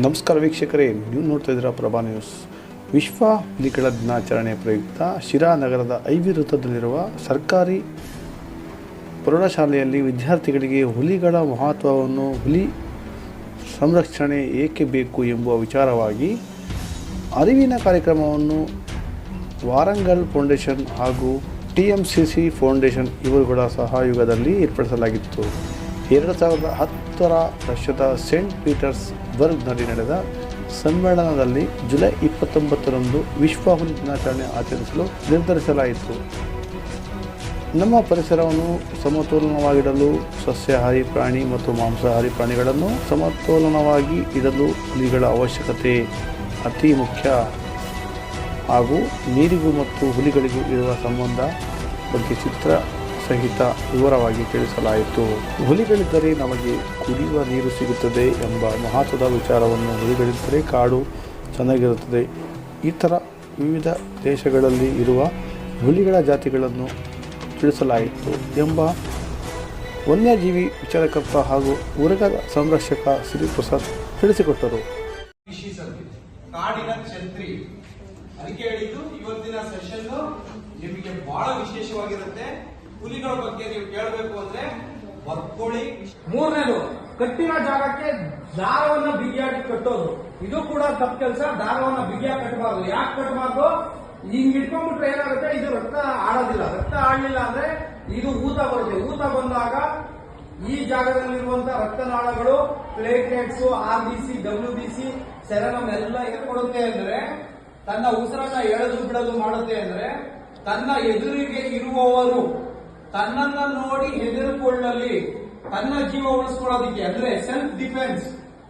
ನಮಸ್ಕಾರ ವೀಕ್ಷಕರೇ, ನೀವು ನೋಡ್ತಾ ಇದ್ದೀರಾ ಪ್ರಭಾ ನ್ಯೂಸ್ ವಿಶ್ವ ಹುಲಿಗಳ ದಿನಾಚರಣೆ ಪ್ರಯುಕ್ತ ಶಿರಾ ನಗರದ ಐವಿ ವೃತ್ತದಲ್ಲಿರುವ ಸರ್ಕಾರಿ ಪ್ರೌಢಶಾಲೆಯಲ್ಲಿ ವಿದ್ಯಾರ್ಥಿಗಳಿಗೆ ಹುಲಿಗಳ ಮಹತ್ವವನ್ನು, ಹುಲಿ ಸಂರಕ್ಷಣೆ ಏಕೆ ಬೇಕು ಎಂಬುವ ವಿಚಾರವಾಗಿ ಅರಿವಿನ ಕಾರ್ಯಕ್ರಮವನ್ನು ವಾರಂಗಲ್ ಫೌಂಡೇಶನ್ ಹಾಗೂ T M C C foundation ಇವರುಗಳ ಸಹಯೋಗದಲ್ಲಿ ಏರ್ಪಡಿಸಲಾಗಿತ್ತು. ಎರಡು ಸಾವಿರದ ಹತ್ತರ ರಷ್ಯಾದ ಸೇಂಟ್ ಪೀಟರ್ಸ್ ಬರ್ಗ್ನಲ್ಲಿ ನಡೆದ ಸಮ್ಮೇಳನದಲ್ಲಿ ಜುಲೈ ಇಪ್ಪತ್ತೊಂಬತ್ತರಂದು ವಿಶ್ವ ಹುಲಿ ದಿನಾಚರಣೆ ಆಚರಿಸಲು ನಿರ್ಧರಿಸಲಾಯಿತು. ನಮ್ಮ ಪರಿಸರವನ್ನು ಸಮತೋಲನವಾಗಿಡಲು ಸಸ್ಯಾಹಾರಿ ಪ್ರಾಣಿ ಮತ್ತು ಮಾಂಸಾಹಾರಿ ಪ್ರಾಣಿಗಳನ್ನು ಸಮತೋಲನವಾಗಿ ಇಡಲು ಹುಲಿಗಳ ಅವಶ್ಯಕತೆ ಅತಿ ಮುಖ್ಯ. ಹಾಗೂ ನೀರಿಗೂ ಮತ್ತು ಹುಲಿಗಳಿಗೂ ಇರುವ ಸಂಬಂಧ ಬಗ್ಗೆ ಚಿತ್ರ ಸಹಿತ ವಿವರವಾಗಿ ತಿಳಿಸಲಾಯಿತು. ಹುಲಿಗಳಿದ್ದರೆ ನಮಗೆ ಕುಡಿಯುವ ನೀರು ಸಿಗುತ್ತದೆ ಎಂಬ ಮಹತ್ವದ ವಿಚಾರವನ್ನು ಹುಲಿಗಳಿದ್ದರೆ ಕಾಡು ಚೆನ್ನಾಗಿರುತ್ತದೆ. ಈ ಥರ ವಿವಿಧ ದೇಶಗಳಲ್ಲಿ ಇರುವ ಹುಲಿಗಳ ಜಾತಿಗಳನ್ನು ತಿಳಿಸಲಾಯಿತು ಎಂಬ ವನ್ಯಜೀವಿ ವಿಚಾರಕರ್ತ ಹಾಗೂ ಉರಗದ ಸಂರಕ್ಷಕ ಶ್ರೀಪ್ರಸಾದ್ ತಿಳಿಸಿಕೊಟ್ಟರು. ಸ್ಪೀಶೀಸ್ ಕಾಡಿನ ಛತ್ರಿ. ಅದಕ್ಕೆ ಹೇಳಿದ್ದು ಇವತ್ತಿನ ಸೆಷನ್ ನಿಮಗೆ ಬಹಳ ವಿಶೇಷವಾಗಿರುತ್ತೆ. ಹುಲಿಗಳ ಬಗ್ಗೆ ನೀವು ಕೇಳಬೇಕು ಅಂದ್ರೆ ಬರ್ಕೊಳ್ಳಿ ಮೂರನೇದು, ಕಟ್ಟಿನ ಜಾಗಕ್ಕೆ ದಾರವನ್ನ ಬಿಗಿಯಾಗಿ ಕಟ್ಟೋದು. ಇದು ಕೂಡ ತಪ್ಪು ಕೆಲಸ, ದಾರವನ್ನ ಬಿಗಿಯಾಗಿ ಕಟ್ಟಬಾರ್ದು. ಯಾಕೆ ಕಟ್ಟಬಾರ್ದು? ಹಿಂಗ್ ಇಟ್ಕೊಂಡ್ಬಿಟ್ರೆ ಏನಾಗುತ್ತೆ? ಇದು ರಕ್ತ ಆಡೋದಿಲ್ಲ ರಕ್ತ ಆಡಲಿಲ್ಲ ಅಂದ್ರೆ ಇದು ಊತ ಬರುತ್ತೆ. ಊತ ಬಂದಾಗ ಈ ಜಾಗದಲ್ಲಿರುವಂತಹ ರಕ್ತನಾಳಗಳು platelets R B C W B C ಸೆರನಮ್ ಎಲ್ಲ ಇಟ್ಕೊಡುತ್ತೆ ಅಂದ್ರೆ, ತನ್ನ ಉಸಿರನ್ನ ಎಳೆದು ಬಿಡಲು ಮಾಡುತ್ತೆ ಅಂದ್ರೆ, ತನ್ನ ಎದುರಿಗೆ ಇರುವವರು ತನ್ನನ್ನ ನೋಡಿ ಹೆದರಿಕೊಳ್ಳಲಿ, ತನ್ನ ಜೀವ ಉಳಿಸ್ಕೊಳ್ಳೋದಿಕ್ಕೆ, ಅಂದ್ರೆ ಸೆಲ್ಫ್ ಡಿಫೆನ್ಸ್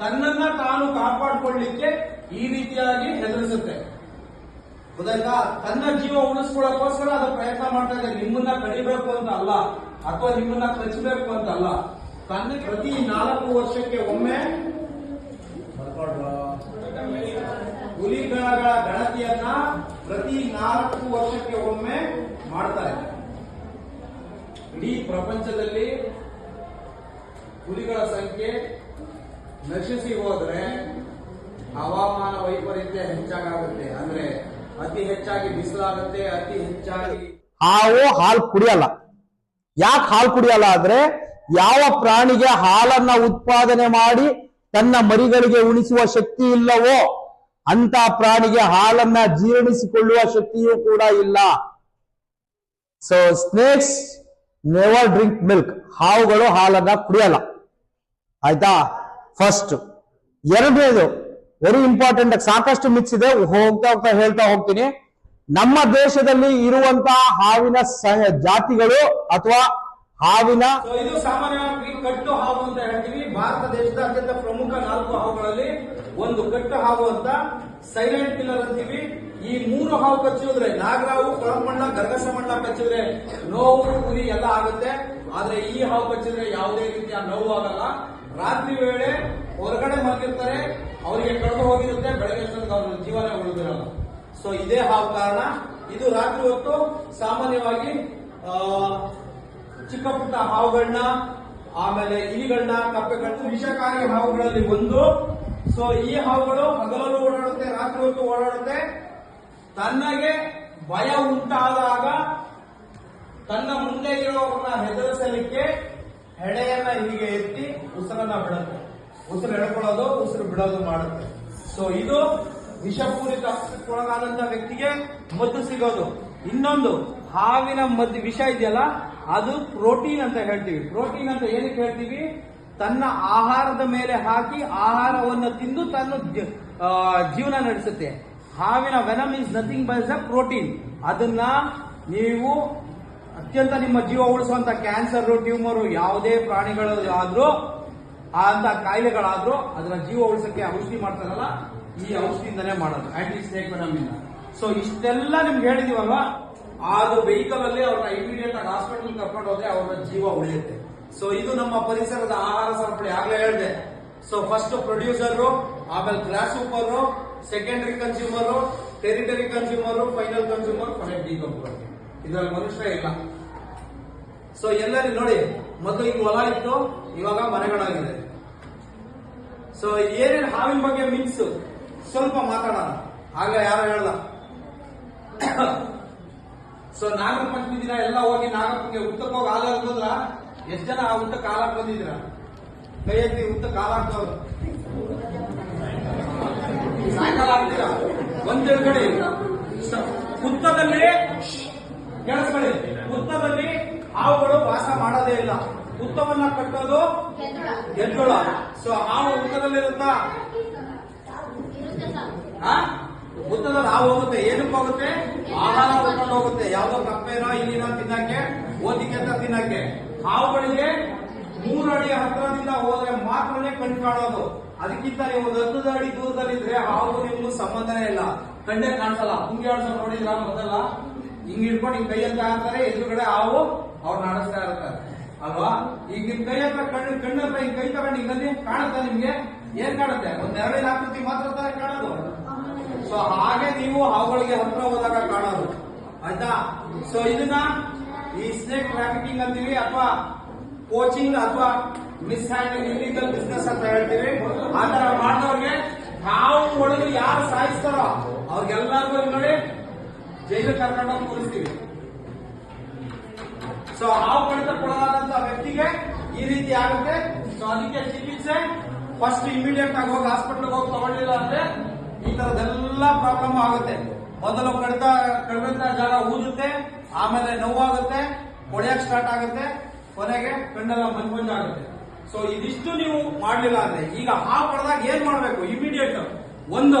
ತನ್ನನ್ನ ತಾನು ಕಾಪಾಡ್ಕೊಳ್ಳಿಕ್ಕೆ ಈ ರೀತಿಯಾಗಿ ಹೆದರಿಸುತ್ತೆ. ಗೊತ್ತಾಯ್ತಾ? ತನ್ನ ಜೀವ ಉಳಿಸ್ಕೊಳ್ಳೋಕೋಸ್ಕರ ಅದು ಪ್ರಯತ್ನ ಮಾಡ್ತಾ ಇದೆ ನಿಮ್ಮನ್ನ ಕಡಿಬೇಕು ಅಂತ ಅಲ್ಲ, ಅಥವಾ ನಿಮ್ಮನ್ನ ಕಚ್ಚಬೇಕು ಅಂತ ಅಲ್ಲ. ತನ್ನ ಪ್ರತಿ ನಾಲ್ಕು ವರ್ಷಕ್ಕೆ ಒಮ್ಮೆ ಹುಲಿಗಳ ಗಣತಿಯನ್ನ ಪ್ರತಿ ನಾಲ್ಕು ವರ್ಷಕ್ಕೆ ಒಮ್ಮೆ ಮಾಡ್ತಾರೆ ಇಡೀ ಪ್ರಪಂಚದಲ್ಲಿ ಹುಲಿಗಳ ಸಂಖ್ಯೆ ನಶಿಸಿ ಹೋದ್ರೆ ಹವಾಮಾನ ವೈಪರೀತ್ಯ ಹೆಚ್ಚಾಗುತ್ತೆ ಅಂದ್ರೆ ಅತಿ ಹೆಚ್ಚಾಗಿ ಬಿಸಿಲಾಗುತ್ತೆ, ಅತಿ ಹೆಚ್ಚಾಗಿ ಹಾವು ಹಾಲು ಕುಡಿಯಲ್ಲ. ಯಾಕೆ ಹಾಲು ಕುಡಿಯಲ್ಲ ಆದ್ರೆ ಯಾವ ಪ್ರಾಣಿಗೆ ಹಾಲನ್ನ ಉತ್ಪಾದನೆ ಮಾಡಿ ತನ್ನ ಮರಿಗಳಿಗೆ ಉಣಿಸುವ ಶಕ್ತಿ ಇಲ್ಲವೋ ಅಂತ ಪ್ರಾಣಿಗೆ ಹಾಲನ್ನ ಜೀರ್ಣಿಸಿಕೊಳ್ಳುವ ಶಕ್ತಿಯೂ ಕೂಡ ಇಲ್ಲ. So snakes never drink milk ಹಾವುಗಳು ಹಾಲನ್ನ ಕುಡಿಯಲ್ಲ. ಆಯ್ತಾ? ಫಸ್ಟ್ ಎರಡನೇದು ವೆರಿ ಇಂಪಾರ್ಟೆಂಟ್ ಸಾಕಷ್ಟು ಮಿಕ್ಸ್ ಇದೆ. ಹೋಗ್ತಾ ಹೋಗ್ತಾ ಹೇಳ್ತಾ ಹೋಗ್ತೀನಿ. ನಮ್ಮ ದೇಶದಲ್ಲಿ ಇರುವಂತಹ ಹಾವಿನ ಜಾತಿಗಳು ಅಥವಾ ಹಾವಿನ ಇದು ಸಾಮಾನ್ಯವಾಗಿ ಕಟ್ಟು ಹಾವು ಅಂತ ಹೇಳ್ತೀವಿ. ಭಾರತ ದೇಶದ ಅತ್ಯಂತ ಪ್ರಮುಖ ನಾಲ್ಕು ಹಾವುಗಳಲ್ಲಿ ಒಂದು ಕಟ್ಟು ಹಾವು ಅಂತ ಸೈಲೆಂಟ್ ಕಿಲ್ಲರ್ ಅಂತೀವಿ. ಈ ಮೂರು ಹಾವು ಕಚ್ಚಿದ್ರೆ, ನಾಗರಾವು ಕೊಳಮಣ್ಣ ಗರ್ಗಸಮಣ್ಣ ಕಚ್ಚಿದ್ರೆ ನೋವು, ಉರಿ ಎಲ್ಲ ಆಗುತ್ತೆ. ಆದ್ರೆ ಈ ಹಾವು ಕಚ್ಚಿದ್ರೆ ಯಾವುದೇ ರೀತಿಯ ನೋವು ಆಗಲ್ಲ. ರಾತ್ರಿ ವೇಳೆ ಹೊರಗಡೆ ಮಲಗಿರ್ತಾರೆ, ಅವರಿಗೆ ಕಳೆದು ಹೋಗಿರುತ್ತೆ, ಬೆಳಗ್ಗೆ ಅವ್ರ ಜೀವನ ಉಳಿದಿರಲ್ಲ. ಸೊ ಇದೇ ಹಾವು ಕಾರಣ. ಇದು ರಾತ್ರಿ ಹೊತ್ತು ಸಾಮಾನ್ಯವಾಗಿ ಚಿಕ್ಕ ಪುಟ್ಟ ಹಾವುಗಳನ್ನ ಆಮೇಲೆ ಇಲಿಗಳನ್ನ ಕಪ್ಪೆಗಳನ್ನ ವಿಷಕಾರಿ ಹಾವುಗಳಲ್ಲಿ ಒಂದು. ಸೊ ಈ ಹಾವುಗಳು ಹಗಲಲ್ಲೂ ಓಡಾಡುತ್ತೆ, ರಾತ್ರಿ ಹೊತ್ತು ಓಡಾಡುತ್ತೆ. ತನ್ನಗೆ ಭಯ ಉಂಟಾದಾಗ ತನ್ನ ಮುಂದೆ ಇರೋರನ್ನ ಹೆದರಿಸಲಿಕ್ಕೆ ಹೆಡೆಯನ್ನ ಹೀಗೆ ಎತ್ತಿ ಉಸಿರನ್ನ ಬಿಡುತ್ತೆ. ಉಸಿರು ಎಳ್ಕೊಳ್ಳೋದು, ಉಸಿರು ಬಿಡೋದು ಮಾಡುತ್ತೆ. ಸೊ ಇದು ವಿಷಪೂರಿತ ಒಳಗಾದಂತ ವ್ಯಕ್ತಿಗೆ ಮದ್ದು ಸಿಗೋದು. ಇನ್ನೊಂದು, ಹಾವಿನ ಮದ್ದು ವಿಷ ಇದೆಯಲ್ಲ, ಅದು ಪ್ರೋಟೀನ್ ಅಂತ ಹೇಳ್ತೀವಿ. ಪ್ರೋಟೀನ್ ಅಂತ ಏನಕ್ಕೆ ಹೇಳ್ತೀವಿ? ತನ್ನ ಆಹಾರದ ಮೇಲೆ ಹಾಕಿ ಆಹಾರವನ್ನು ತಿಂದು ತನ್ನ ಜೀವನ ನಡೆಸುತ್ತೆ. ಹಾವಿನ venom is nothing but a protein ಅದನ್ನ ನೀವು ಅತ್ಯಂತ ನಿಮ್ಮ ಜೀವ ಉಳಿಸುವಂತ ಕ್ಯಾನ್ಸರ್ ಟ್ಯೂಮರ್ ಯಾವುದೇ ಪ್ರಾಣಿಗಳಾದ್ರೂ, ಅಂತ ಕಾಯಿಲೆಗಳಾದ್ರೂ ಅದರ ಜೀವ ಉಳಿಸಕ್ಕೆ ಔಷಧಿ ಮಾಡ್ತಾರಲ್ಲ, ಈ ಔಷಧಿಯಿಂದನೇ ಮಾಡೋದು. ಆಂಟಿ ಸ್ನೇಕ್ ವೆನಮ್ ಇಂದ ಸೊ ಇಷ್ಟೆಲ್ಲ ನಿಮ್ಗೆ ಹೇಳಿದೀವಲ್ವಾ? ಅದು ವೆಹಿಕಲ್ ಅಲ್ಲಿ ಅವ್ರನ್ನ ಇಮಿಡಿಯೇಟ್ ಆಗಿ ಹಾಸ್ಪಿಟಲ್ ಕರ್ಕೊಂಡು ಹೋದ್ರೆ ಅವರ ಜೀವ ಉಳಿಯುತ್ತೆ. ಸೊ ಇದು ನಮ್ಮ ಪರಿಸರದ ಆಹಾರ ಸರಪಳಿ. ಆಗ್ಲೇ ಹೇಳಿದೆ. ಸೊ ಫಸ್ಟ್ ಪ್ರೊಡ್ಯೂಸರ್ ಆಮೇಲೆ grass super secondary consumer tertiary consumer final consumer ಕೊನೆ ಡಿಕಂಪೋಸರ್ ಇದರಲ್ಲಿ ಮನುಷ್ಯ ಇಲ್ಲ. ಸೊ ಎಲ್ಲರಿ ನೋಡಿ, ಮೊದಲು ಈಗ ಹೊಲ ಇತ್ತು, ಇವಾಗ ಮನೆಗಳಾಗಿದೆ ಸೊ ಏನೇನು ಹಾವಿನ ಬಗ್ಗೆ ಮೀನ್ಸ್ ಸ್ವಲ್ಪ ಮಾತಾಡೋಣ. ಆಗ ಯಾರು ಹೇಳಲ್ಲ. ಸೊ ನಾಗರ ಪಂಚಮಿ ದಿನ ಎಲ್ಲ ಹೋಗಿ ನಾಗಪ್ಪಗೆ ಊಟಕ್ಕೆ ಹೋಗಿ ಹಾಲು ಎಷ್ಟು ಜನ ಆ ಊಟಕ್ಕೆ ಹಾಲಾಕ್ ಬಂದಿದ್ರ ಕೈ ಎತ್ತಿ ಊಟಕ್ಕೆ ಹಾಲು ಹಾಕೋರು ಸಾಯಂಕಾಲ ಹಾಕ್ತೀರಾ ಒಂದ್ ಕಡೆ ಹುತ್ತದಲ್ಲಿ ಕೇಳಿಸ್ಕೊಳ್ಳಿ ಹುತ್ತದಲ್ಲಿ ಹಾವುಗಳು ವಾಸ ಮಾಡೋದೇ ಇಲ್ಲ. ಹುತ್ತವನ್ನ ಕಟ್ಟೋದು ಗೆದ್ದೊಳ. ಸೊ ಹಾವು ಹುತ್ತದಲ್ಲಿರುತ್ತಾ ಆ? ಹುತ್ತದಲ್ಲಿ ಹಾವು ಹೋಗುತ್ತೆ. ಏನಕ್ಕೆ ಹೋಗುತ್ತೆ? ಆಹಾರ ತಗೊಂಡು ಹೋಗುತ್ತೆ. ಯಾವ್ದೋ ಕಪ್ಪೆನೋ, ಇಲ್ಲಿನೋ ತಿನ್ನಕ್ಕೆ ಓದಿಕೆ ಅಂತ ತಿನ್ನಕ್ಕೆ. ಹಾವುಗಳಿಗೆ ಮೂರು ಅಡಿ ಹತ್ತಿರದಿಂದ ಹೋದ್ರೆ ಮಾತ್ರನೇ ಕಣ್ ಕಾಣೋದು. ಅದಕ್ಕಿಂತ ನೀವು ಒಂದು ಹತ್ತು ಅಡಿ ದೂರದಲ್ಲಿದ್ರೆ ಹಾವು ನಿಮ್ಗೂ ಸಂಬಂಧನೇ ಇಲ್ಲ. ಕಣ್ಣೇ ಕಾಣಿಸಲ್ಲ. ಹುಂಗೆ ಆಡ್ಸೋ ನೋಡಿದ್ರ ಮೊದಲ? ಹಿಂಗ್ ಹಿಡ್ಕೊಂಡು ಹಿಂಗ್ ಕೈ ಅಂತ ಹಾಕ್ತಾರೆ, ಎದುರುಗಡೆ ಹಾವು, ಅವ್ರು ನಡೆಸ್ತಾ ಇರ್ತಾರೆ. ಅಲ್ವಾ? ಈಗ ನಿಮ್ ಕೈ ಹತ್ರ ಕಣ್ಣು ಕಣ್ಣು ಹತ್ರ ಹಿಂಗ್ ಕೈ ತಗೊಂಡು ಹಿಂಗಲ್ಲಿ ಕಾಣುತ್ತಾ ನಿಮ್ಗೆ? ಏನ್ ಕಾಣುತ್ತೆ? ಒಂದ್ ಎರಡನೇ ಆಕೃತಿ ಮಾತ್ರ ತರ ಕಾಣೋದು. ಸೊ ಹಾಗೆ ನೀವು ಹಾವುಗಳಿಗೆ ಹತ್ರ ಹೋದಾಗ ಕಾಣೋದು. ಆಯ್ತಾ? ಸೊ ಇದನ್ನ ಈ ಸ್ನೇಕ್ ಟ್ರಾಫಿಕಿಂಗ್ ಅಂತೀವಿ ಅಥವಾ ಕೋಚಿಂಗ್ ಅಥವಾ ಮಿಸ್ ಹ್ಯಾಂಡ್ ಇಲ್ಲಿಗಲ್ ಬಿಸ್ನೆಸ್ ಅಂತ ಹೇಳ್ತೀವಿ. ಆ ತರ ಮಾಡಿದವ್ರಿಗೆ ಹಾವು ಒಳಗೆ ಯಾರು ಸಾಯಿಸ್ತಾರೋ ಅವ್ರಿಗೆಲ್ಲರಿಗೂ ನೋಡಿ ಜೈಲು ಕರ್ಕೊಂಡೋಗಿ ಕೂರಿಸ್ತೀವಿ. ಸೊ ಹಾವು ಕಡಿತಕ್ಕೊಳಗಾದಂತ ವ್ಯಕ್ತಿಗೆ ಈ ರೀತಿ ಆಗುತ್ತೆ. ಸೊ ಅದಕ್ಕೆ ಚಿಕಿತ್ಸೆ ಫಸ್ಟ್ ಇಮಿಡಿಯೇಟ್ ಆಗಿ ಹೋಗಿ ಹಾಸ್ಪಿಟಲ್ ಹೋಗಿ ತಗೊಳ್ಳಿಲ್ಲ ಅಂದ್ರೆ ಈ ತರದೆಲ್ಲ ಪ್ರಾಬ್ಲಮ್ ಆಗುತ್ತೆ. ಮೊದಲು ಕಡಿತ ಕಡಿದಂತ ಜಾಗ ಊದುತ್ತೆ, ಆಮೇಲೆ ನೋವಾಗುತ್ತೆ, ಹೊಡೆಯಕ್ ಸ್ಟಾರ್ಟ್ ಆಗುತ್ತೆ, ಕೊನೆಗೆ ಕಣ್ಣೆಲ್ಲ ಮಂಜ್ ಆಗುತ್ತೆ. ಸೊ ಇದಿಷ್ಟು ನೀವು ಮಾಡಲಿಲ್ಲ ಅಂದ್ರೆ ಈಗ ಹಾವು ಕಡ್ದಾಗ ಏನ್ ಮಾಡ್ಬೇಕು? ಇಮಿಡಿಯೇಟ್ ಒಂದು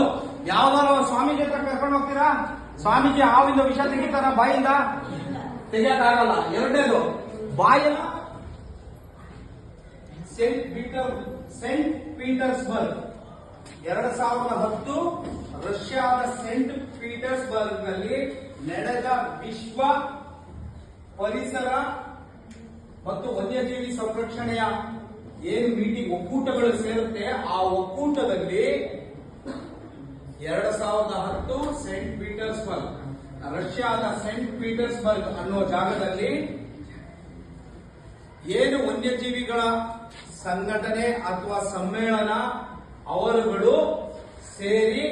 ಯಾವ್ದಾರ ಸ್ವಾಮೀಜಿ ಹತ್ರ ಕರ್ಕೊಂಡು ಹೋಗ್ತೀರಾ? ಸ್ವಾಮೀಜಿ ಹಾವಿಂದ ವಿಷ ತೆಗಿತಾರ ಬಾಯಿಂದ? ತೆಗಿಯಕ್ಕಾಗಲ್ಲ. ಎರಡನೇದು, ಬಾಯಿನ ಸೆಂಟ್ ಪೀಟರ್ ಸೆಂಟ್ ಪೀಟರ್ಸ್ಬರ್ಗ್ ಎರಡ್ ಸಾವಿರದ ಹತ್ತು ರಷ್ಯಾದ ಸೆಂಟ್ ಪೀಟರ್ಸ್ಬರ್ಗ್ನಲ್ಲಿ ನಡೆದ ವಿಶ್ವ ಪರಿಸರ ಮತ್ತು ವನ್ಯಜೀವಿ ಸಂರಕ್ಷಣೆಯ ಏನು ಮೀಟಿಂಗ್ ಒಕ್ಕೂಟಗಳು ಸೇರುತ್ತೆ, ಆ ಒಕ್ಕೂಟದಲ್ಲಿ ಎರಡ್ ಸಾವಿರದ ಹತ್ತು ಸೆಂಟ್ ಪೀಟರ್ಸ್ಬರ್ಗ್ ರಷ್ಯಾದ ಸೆಂಟ್ ಪೀಟರ್ಸ್ಬರ್ಗ್ ಅನ್ನೋ ಜಾಗದಲ್ಲಿ ಏನು ವನ್ಯಜೀವಿಗಳ ಸಂಘಟನೆ ಅಥವಾ ಸಮ್ಮೇಳನ, ಅವರುಗಳು ಸೇರಿ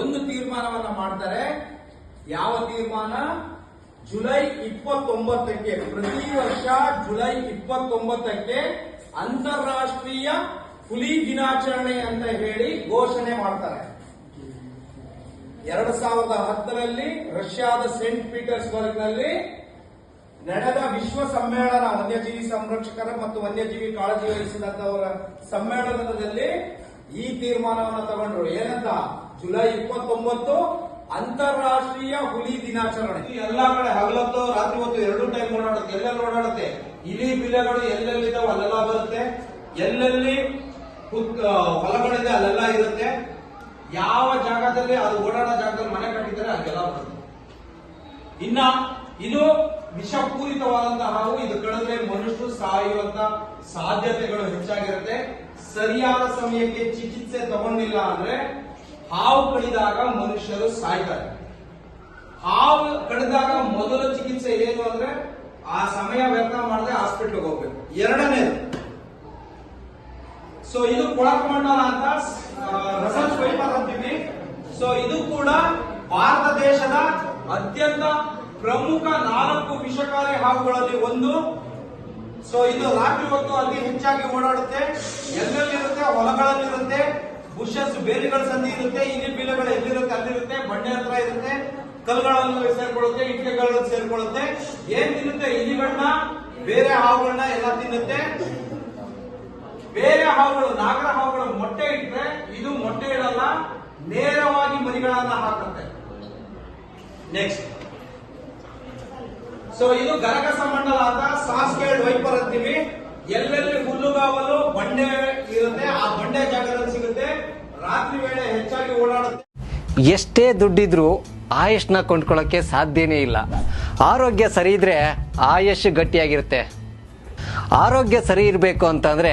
ಒಂದು ತೀರ್ಮಾನವನ್ನ ಮಾಡ್ತಾರೆ. ಯಾವ ತೀರ್ಮಾನ? ಜುಲೈ ಇಪ್ಪತ್ತೊಂಬತ್ತಕ್ಕೆ, ಪ್ರತಿ ವರ್ಷ ಜುಲೈ ಇಪ್ಪತ್ತೊಂಬತ್ತಕ್ಕೆ ಅಂತಾರಾಷ್ಟ್ರೀಯ ಹುಲಿ ದಿನಾಚರಣೆ ಅಂತ ಹೇಳಿ ಘೋಷಣೆ ಮಾಡ್ತಾರೆ. ಎರಡು ಸಾವಿರದ ಹತ್ತರಲ್ಲಿ ರಷ್ಯಾದ ಸೇಂಟ್ ಪೀಟರ್ಸ್ಬರ್ಗ್ನಲ್ಲಿ ನಡೆದ ವಿಶ್ವ ಸಮ್ಮೇಳನ ವನ್ಯಜೀವಿ ಸಂರಕ್ಷಕರ ಮತ್ತು ವನ್ಯಜೀವಿ ಕಾಳಜಿ ವಹಿಸಿದಂತವರ ಸಮ್ಮೇಳನದಲ್ಲಿ ಈ ತೀರ್ಮಾನವನ್ನು ತಗೊಂಡ್ರು. ಏನಂತ? ಜುಲೈ ಇಪ್ಪತ್ತೊಂಬತ್ತು ಅಂತಾರಾಷ್ಟ್ರೀಯ ಹುಲಿ ದಿನಾಚರಣೆ. ಎಲ್ಲಾ ಕಡೆ ಹಗಲತ್ತು, ರಾತ್ರಿ ಹೊತ್ತು ಎರಡು ಟೈಮ್ ಓಡಾಡುತ್ತೆ. ಎಲ್ಲೆಲ್ಲಿ ಓಡಾಡುತ್ತೆ? ಇಲಿ, ಬಿಲೆಗಳು ಎಲ್ಲೆಲ್ಲಿದ್ದಾವೆ ಅಲ್ಲೆಲ್ಲ ಬರುತ್ತೆ. ಎಲ್ಲೆಲ್ಲಿ ಹೊಲಗಳಿದೆ ಅಲ್ಲೆಲ್ಲ ಇರುತ್ತೆ. ಯಾವ ಜಾಗದಲ್ಲಿ, ಅದು ಓಡಾಡೋ ಜಾಗದಲ್ಲಿ ಮನೆ ಕಟ್ಟಿದ್ದಾರೆ ಅದೆಲ್ಲ ಬರುತ್ತೆ. ಇನ್ನ, ಇದು ವಿಷಪೂರಿತವಾದಂತಹ ಇದು ಕಳೆದ್ರೆ ಮನುಷ್ಯರು ಸಾಯುವಂತ ಸಾಧ್ಯತೆಗಳು ಹೆಚ್ಚಾಗಿರುತ್ತೆ. ಸರಿಯಾದ ಸಮಯಕ್ಕೆ ಚಿಕಿತ್ಸೆ ತಗೊಂಡಿಲ್ಲ ಅಂದ್ರೆ ಹಾವು ಕಡಿದಾಗ ಮನುಷ್ಯರು ಸಾಯ್ತಾರೆ. ಹಾವು ಕಡಿದಾಗ ಮೊದಲ ಚಿಕಿತ್ಸೆ ಏನು ಅಂದ್ರೆ ಆ ಸಮಯ ವ್ಯರ್ಥ ಮಾಡದೆ ಹಾಸ್ಪಿಟ್ಲ್ಗೆ ಹೋಗ್ಬೇಕು ಎರಡನೇದು ಸೊ ಕೊಳಕಮಂಡಲ ಅಂತ ರಿಸರ್ಚ್ ಪೇಪರ್ ಅಂತೀವಿ ಸೊ ಇದು ಕೂಡ ಭಾರತ ದೇಶದ ಅತ್ಯಂತ ಪ್ರಮುಖ ನಾಲ್ಕು ವಿಷಕಾರಿ ಹಾವುಗಳಲ್ಲಿ ಒಂದು. ಸೊ ಇದು ರಾತ್ರಿ ಹೊತ್ತು ಅತಿ ಹೆಚ್ಚಾಗಿ ಓಡಾಡುತ್ತೆ. ಎಲ್ಲೆಲ್ಲಿರುತ್ತೆ ಹೊಲಗಳಲ್ಲಿರುತ್ತೆ. ಬುಷಸ್ ಬೇಲಿಗಳ ಸಂಧಿ ಇರುತ್ತೆ. ಇಲ್ಲಿ ಬೀಲೆಗಳು ಎಲ್ಲಿರುತ್ತೆ? ಅಲ್ಲಿರುತ್ತೆ. ಬಂಡೆ ಹತ್ರ ಇರುತ್ತೆ. ಕಲ್ಗಳನ್ನು ಸೇರ್ಕೊಳ್ಳುತ್ತೆ, ಇಟ್ಟಿಗೆಗಳನ್ನು ಸೇರ್ಕೊಳ್ಳುತ್ತೆ. ಏನ್ ತಿನ್ನುತ್ತೆ? ಇಲಿಗಳನ್ನ, ಬೇರೆ ಹಾವುಗಳನ್ನ ಎಲ್ಲ ತಿನ್ನುತ್ತೆ. ಬೇರೆ ಹಾವುಗಳು, ನಾಗರ ಹಾವುಗಳು ಮೊಟ್ಟೆ ಇಟ್ಟರೆ ಇದು ಮೊಟ್ಟೆ ಇಡಲ್ಲ, ನೇರವಾಗಿ ಮರಿಗಳನ್ನ ಹಾಕುತ್ತೆ. ನೆಕ್ಸ್ಟ್ ಸೊ ಇದು ಗರಗಸ ಮಂಡಲ ಅಂತ ಸಾಸ್ಕೇಡ್ ವೈಪರ್ ಅಂತೀವಿ. ಎಲ್ಲೆಲ್ಲಿ ಹುಲ್ಲುಗಾವಲು ಬಂಡೆ ಇರುತ್ತೆ, ಆ ಬಂಡೆ ಜಾಗದಲ್ಲಿ ಸಿಗುತ್ತೆ. ರಾತ್ರಿ ವೇಳೆ ಹೆಚ್ಚಾಗಿ ಓಡಾಡುತ್ತೆ. ಎಷ್ಟೇ ದುಡ್ಡಿದ್ರೂ ಆಯುಷ್ನ ಕೊಂಡ್ಕೊಳ್ಳೋಕ್ಕೆ ಸಾಧ್ಯನೇ ಇಲ್ಲ. ಆರೋಗ್ಯ ಸರಿ ಇದ್ರೆ ಆಯುಷ್ ಗಟ್ಟಿಯಾಗಿರುತ್ತೆ. ಆರೋಗ್ಯ ಸರಿ ಇರಬೇಕು ಅಂತಂದ್ರೆ